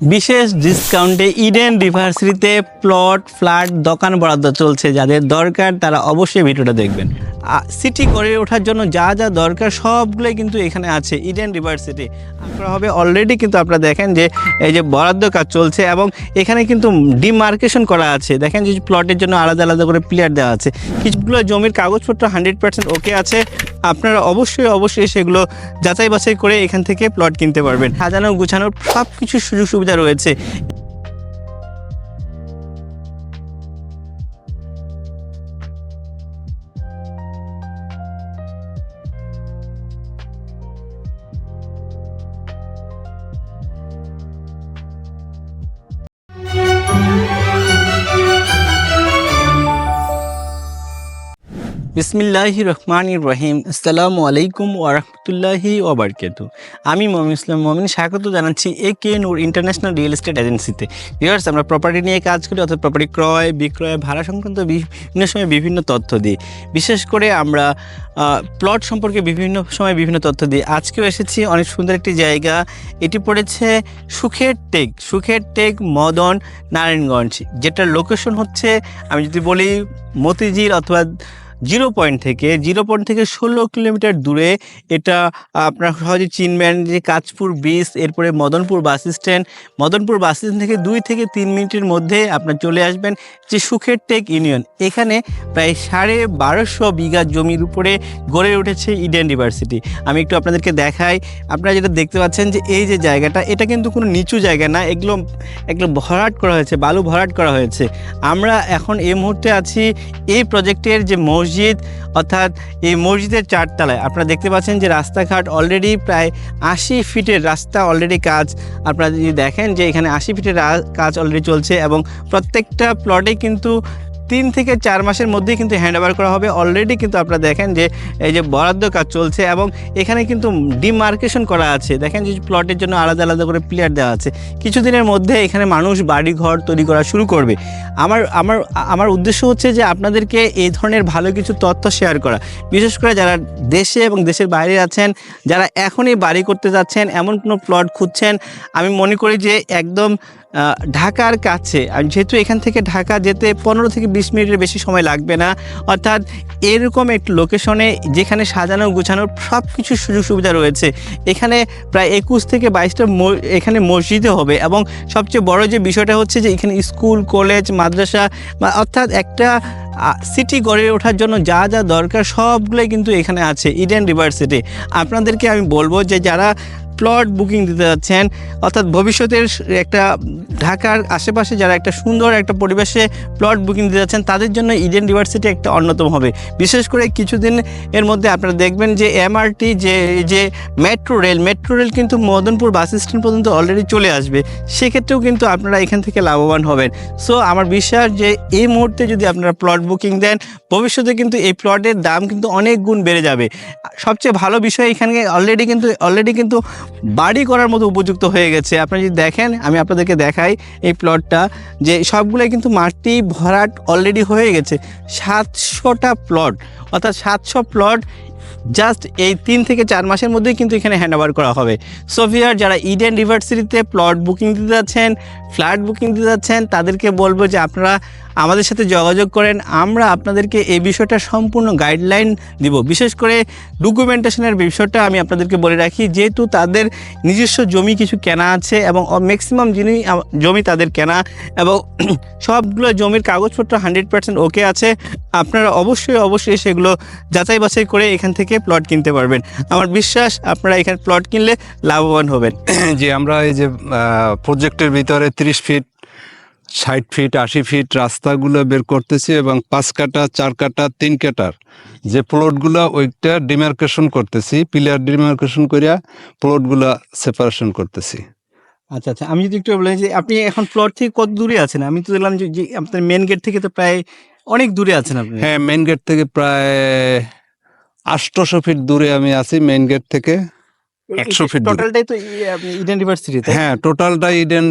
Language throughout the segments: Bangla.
বিশেষ ডিসকাউন্টে ইডেন রিভার্সিটিতে প্লট ফ্ল্যাট দোকান বরাদ্দ চলছে। যাদের দরকার, তারা অবশ্যই ভিডিওটা দেখবেন। সিটি গড়ে ওঠার জন্য যা যা দরকার, সবগুলোই কিন্তু এখানে আছে ইডেন রিভার্সিটি আপনারা হবে অলরেডি কিন্তু আপনারা দেখেন যে, এই যে বরাদ্দ কাজ চলছে এবং এখানে কিন্তু ডিমার্কেশন করা আছে। দেখেন যে প্লটের জন্য আলাদা আলাদা করে প্লেয়ার দেওয়া আছে। কিছুগুলো জমির কাগজপত্র হান্ড্রেড পার্সেন্ট ওকে আছে। আপনারা অবশ্যই অবশ্যই সেগুলো যাচাই বাছাই করে এখান থেকে প্লট কিনতে পারবেন। সাজানো, গুছানোর সব কিছু সুযোগ সুবিধা রয়েছে। বিসমিল্লাহ রহমান রহিম। আসসালামু আলাইকুম ওরহমতুল্লাহি ওবরকাতু আমি মমিন ইসলাম মমিন স্বাগত জানাচ্ছি A K Noor international real estate এজেন্সিতে ভিউয়ার্স আমরা প্রপার্টি নিয়ে কাজ করি অর্থাৎ প্রপার্টি ক্রয়, বিক্রয়, ভাড়া সংক্রান্ত বিভিন্ন সময় বিভিন্ন তথ্য দিই। বিশেষ করে আমরা প্লট সম্পর্কে বিভিন্ন সময় বিভিন্ন তথ্য দিই। আজকেও এসেছি অনেক সুন্দর একটি জায়গা। এটি পড়েছে সুখের টেক সুখের টেক মদন নারায়ণগঞ্জ। যেটার লোকেশন হচ্ছে, আমি যদি বলি মতিঝিল অথবা জিরো পয়েন্ট থেকে, জিরো পয়েন্ট থেকে ষোলো কিলোমিটার দূরে এটা আপনার সহজে চিনবেন যে কাঁচপুর ব্রিজ এরপরে Madanpur bus stand Madanpur bus stand থেকে দুই থেকে তিন মিনিটের মধ্যে আপনার চলে আসবেন যে সুখের টেক ইউনিয়ন। এখানে প্রায় সাড়ে বারোশো বিঘা জমির উপরে গড়ে উঠেছে ইডেন ইউনিভার্সিটি আমি একটু আপনাদেরকে দেখাই, আপনারা যেটা দেখতে পাচ্ছেন যে এই যে জায়গাটা, এটা কিন্তু কোনো নিচু জায়গা না, এগুলো এগুলো ভরাট করা হয়েছে, বালু ভরাট করা হয়েছে। আমরা এখন এই মুহূর্তে আছি এই প্রজেক্টের যে মসজিদ, অর্থাৎ এই মসজিদের চারতলায়। আপনারা দেখতে পাচ্ছেন যে রাস্তাঘাট অলরেডি প্রায় আশি ফিটের রাস্তা অলরেডি কাজ। আপনারা যদি দেখেন যে এখানে আশি ফিটের কাজ অলরেডি চলছে এবং প্রত্যেকটা প্লটে কিন্তু তিন থেকে চার মাসের মধ্যেই কিন্তু হ্যান্ড ওভার করা হবে। অলরেডি কিন্তু আপনারা দেখেন যে, এই যে বরাদ্দ কাজ চলছে এবং এখানে কিন্তু ডিমার্কেশন করা আছে। দেখেন যে প্লটের জন্য আলাদা আলাদা করে প্লেয়ার দেওয়া আছে। কিছুদিনের মধ্যে এখানে মানুষ বাড়ি ঘর তৈরি করা শুরু করবে। আমার আমার আমার উদ্দেশ্য হচ্ছে যে আপনাদেরকে এই ধরনের ভালো কিছু তথ্য শেয়ার করা। বিশেষ করে যারা দেশে এবং দেশের বাইরে আছেন, যারা এখনই বাড়ি করতে যাচ্ছেন, এমন কোনো প্লট খুঁজছেন, আমি মনে করি যে একদম ঢাকার কাছে। যেহেতু এখান থেকে ঢাকা যেতে পনেরো থেকে বিশ মিনিটের বেশি সময় লাগবে না, অর্থাৎ এরকম একটি লোকেশনে যেখানে সাজানো গুছানোর সব কিছু সুযোগ সুবিধা রয়েছে, এখানে প্রায় একুশ থেকে বাইশটা এখানে মসজিদে হবে। এবং সবচেয়ে বড় যে বিষয়টা হচ্ছে যে এখানে স্কুল, কলেজ, মাদ্রাসা, বা অর্থাৎ একটা সিটি গড়ে ওঠার জন্য যা যা দরকার সবগুলোই কিন্তু এখানে আছে ইডেন ইউনিভার্সিটি আপনাদেরকে আমি বলব যে যারা প্লট বুকিং দিতে যাচ্ছেন। অর্থাৎ ভবিষ্যতের একটা ঢাকার আশেপাশে যারা একটা সুন্দর একটা পরিবেশে প্লট বুকিং দিতে যাচ্ছেন, তাদের জন্য ইডেন ইউনিভার্সিটি একটা অন্যতম হবে। বিশেষ করে কিছুদিন এর মধ্যে আপনারা দেখবেন যে এমআরটি যে যে মেট্রো রেল মেট্রো রেল কিন্তু মদনপুর বাস স্ট্যান্ড পর্যন্ত অলরেডি চলে আসবে। সেক্ষেত্রেও কিন্তু আপনারা এখান থেকে লাভবান হবেন। সো আমার বিশ্বাস যে এই মুহূর্তে যদি আপনারা প্লট বুকিং দেন, ভবিষ্যতে কিন্তু এই প্লটের দাম কিন্তু অনেক গুণ বেড়ে যাবে। সবচেয়ে ভালো বিষয় এখানে অলরেডি কিন্তু অলরেডি কিন্তু বাড়ি করার মতো উপযুক্ত হয়ে গেছে। আপনারা যদি দেখেন, আমি আপনাদেরকে দেখাই এই প্লটটা যে সবগুলোই কিন্তু মাটি ভরাট অলরেডি হয়ে গেছে। সাতশোটা প্লট অর্থাৎ সাতশো প্লট জাস্ট এই তিন থেকে চার মাসের মধ্যেই কিন্তু এখানে হ্যান্ড ওভার করা হবে। সোফিয়ার যারা ইডেন ইউনিভার্সিটিতে প্লট বুকিং দিতে যাচ্ছেন ফ্ল্যাট বুকিং দিতে যাচ্ছেন, তাদেরকে বলব যে আপনারা আমাদের সাথে যোগাযোগ করেন। আমরা আপনাদেরকে এই বিষয়টা সম্পূর্ণ গাইডলাইন দিব। বিশেষ করে ডকুমেন্টেশনের বিষয়টা আমি আপনাদেরকে বলে রাখি, যেহেতু তাদের নিজস্ব জমি কিছু কেনা আছে এবং ম্যাক্সিমাম যিনি জমি তাদের কেনা এবং সবগুলো জমির কাগজপত্র হান্ড্রেড পার্সেন্ট ওকে আছে, আপনারা অবশ্যই অবশ্যই সেগুলো যাচাই বাছাই করে এখান থেকে প্লট কিনতে পারবেন। আমার বিশ্বাস আপনারা এখানে প্লট কিনলে লাভবান হবেন। যে আমরা এই যে প্রজেক্টের ভিতরে তিরিশ ফিট ষাট ফিট আশি ফিট রাস্তাগুলো বের করতেছি এবং পাঁচ কাটা চার কাটা তিন কাটার যে প্লটগুলো ওইটা ডিমার্কেশন করতেছি পিলার ডিমার্কেশন করিয়া প্লটগুলো সেপারেশন করতেছি। আচ্ছা আচ্ছা আমি যদি একটু বলেন যে আপনি এখন প্লট থেকে কত দূরে আছেন? আমি তো দেখলাম যে আপনার মেন গেট থেকে তো প্রায় অনেক দূরে আছেন আপনি। হ্যাঁ মেইন গেট থেকে প্রায় আটশোশো ফিট দূরে আমি আছি মেন গেট থেকে। একশো ফিট টোটালটাই তো ইডেন হ্যাঁ ইডেন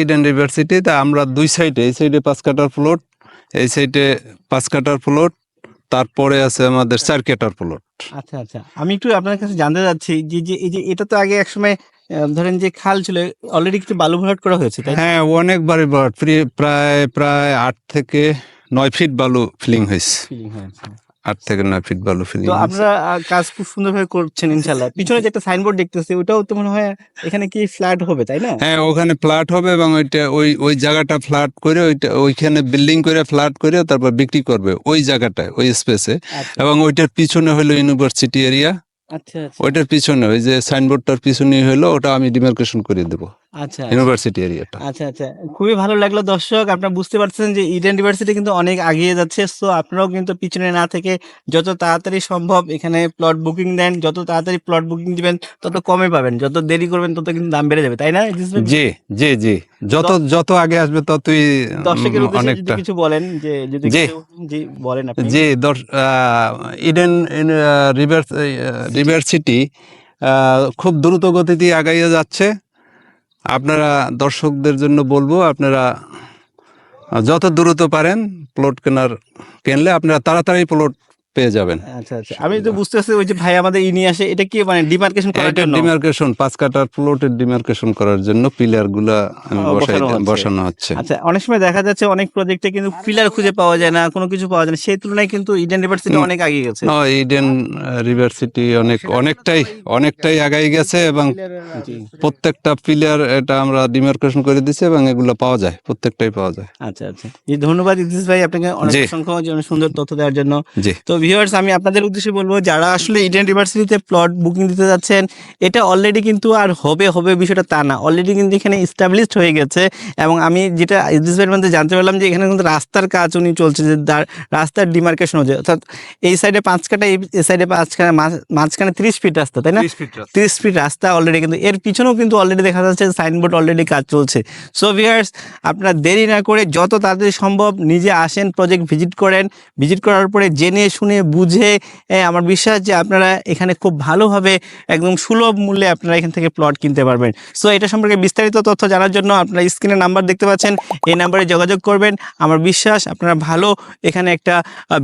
ইডেন তা আমরা দুই সাইডে এই সাইডে পাঁচ কাটার প্লট এই সাইডে পাঁচ কাটার প্লট তারপরে আছে আমাদের চার কেটার প্লট আচ্ছা আচ্ছা। আমি একটু আপনার কাছে জানতে চাচ্ছি যে যে এই যে এটা তো আগে একসময় ধরেন যে খাল ছিল অলরেডি কিছু বালু ভরাট করা হয়েছে হ্যাঁ অনেকবারই বড় প্রি- প্রায় প্রায় আট থেকে নয় ফিট বালু ফিলিং হয়েছে। আট থেকে নয় ফিট বালু ফিলিং তো আপনারা কাজ খুব সুন্দরভাবে করছেন ইনশাল্লাহ। পিছনে যে একটা সাইনবোর্ড দেখতেছি ওটাও তো মনে হয় এখানে কি ফ্ল্যাট হবে তাই না? হ্যাঁ ওখানে ফ্ল্যাট হবে এবং ওইটা ওই ওই জায়গাটা ফ্ল্যাট করে ওইটা ওইখানে বিল্ডিং করে ফ্ল্যাট করে তারপর বিক্রি করবে ওই জায়গাটায় ওই স্পেসে আচ্ছা। এবং ওইটার পিছনে হলো ইউনিভার্সিটি এরিয়া আচ্ছা আচ্ছা। ওইটার পিছনে ওই যে সাইনবোর্ডটার পিছনে হলো ওটা আমি ডিমার্কেশন করে দেবো। আচ্ছা ইউনিভার্সিটি এরিয়াটা আচ্ছা আচ্ছা। খুবই ভালো লাগল দর্শক। আপনারা বুঝতে পারছেন যে ইডেন ইউনিভার্সিটি কিন্তু অনেক এগিয়ে যাচ্ছে। সো আপনারাও কিন্তু পিছনে না থেকে যত তাড়াতাড়ি সম্ভব এখানে প্লট বুকিং দেন যত তাড়াতাড়ি প্লট বুকিং দিবেন তত কমে পাবেন। যত দেরি করবেন তত কিন্তু দাম বেড়ে যাবে। তাই না জি জি জি। যত যত আগে আসবে ততই দর্শকের উদ্দেশ্যে যদি কিছু বলেন যে যদি জি। বলেন আপনি। জি ইডেন রিভার রিভার খুব দ্রুত গতিতে আগাইয়ে যাচ্ছে। আপনারা দর্শকদের জন্য বলব আপনারা যত দ্রুত পারেন প্লট কেনার কিনলে আপনারা তাড়াতাড়ি প্লট পেয়ে যাবেন। আচ্ছা আচ্ছা। আমি তো বুঝতে পারছি ওই যে ভাই আমাদের ই নিয়ে আসে এটা কি মানে ডিমার্কেশন করার জন্য? ডিমার্কেশন পাঁচ কাটার প্লটের ডিমার্কেশন করার জন্য আমি বসাই বসানো হচ্ছে। আচ্ছা অনেক সময় দেখা যাচ্ছে অনেক প্রজেক্টে কিন্তু পিলার খুঁজে পাওয়া যায় না কোনো কিছু পাওয়া যায় না। সেই তুলনায় কিন্তু ইডেন ইউনিভার্সিটি অনেক এগিয়ে গেছে। ও, ইডেন অনেক অনেকটাই অনেকটাই আগাই গেছে এবং প্রত্যেকটা পিলার এটা আমরা ডিমার্কেশন করে দিছি এবং এগুলো পাওয়া যায় প্রত্যেকটাই পাওয়া যায়। আচ্ছা আচ্ছা। ধন্যবাদ ইদ্রিস ভাই আপনাকে অনেক অসংখ্য সুন্দর তথ্য দেওয়ার জন্য। জি। তো ভিউয়ার্স আমি আপনাদের উদ্দেশ্যে বলব যারা আসলে ইডেন ইউনিভার্সিটিতে প্লট বুকিং দিতে যাচ্ছেন এটা অলরেডি কিন্তু আর হবে হবে বিষয়টা তা না। অলরেডি কিন্তু এখানে এস্টাবলিশড হয়ে গেছে এবং আমি যেটা মধ্যে জানতে পারলাম যে এখানে কিন্তু রাস্তার কাজ উনি চলছে যে রাস্তার ডিমার্কেশন হচ্ছে। অর্থাৎ এই সাইডে পাঁচ কাটা এই সাইডে পাঁচ কাটা মাঝ- মাঝখানে ত্রিশ ফিট রাস্তা তাই না? তিরিশ ফিট রাস্তা। অলরেডি কিন্তু এর পিছনেও কিন্তু অলরেডি দেখা যাচ্ছে সাইনবোর্ড অলরেডি কাজ চলছে। সো ভিয়ার্স আপনারা দেরি না করে যত তাড়াতাড়ি সম্ভব নিজে আসেন প্রজেক্ট ভিজিট করেন। ভিজিট করার পরে জেনে শুনে বুঝে আমার বিশ্বাস যে আপনারা এখানে খুব ভালোভাবে একদম সুলভ মূল্যে আপনারা এখান থেকে প্লট কিনতে পারবেন। সো এটা সম্পর্কে বিস্তারিত তথ্য জানার জন্য আপনারা স্ক্রিনে নাম্বার দেখতে পাচ্ছেন। এই নাম্বারে যোগাযোগ করবেন। আমার বিশ্বাস আপনারা ভালো এখানে একটা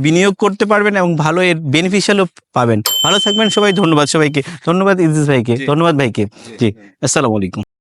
বিনিয়োগ করতে পারবেন এবং ভালো এর বেনিফিশিয়ালও পাবেন। ভালো থাকবেন সবাই। ধন্যবাদ সবাইকে। ধন্যবাদ ইদ্রিস ভাইকে। ধন্যবাদ ভাইকে। জি। আসসালামু আলাইকুম।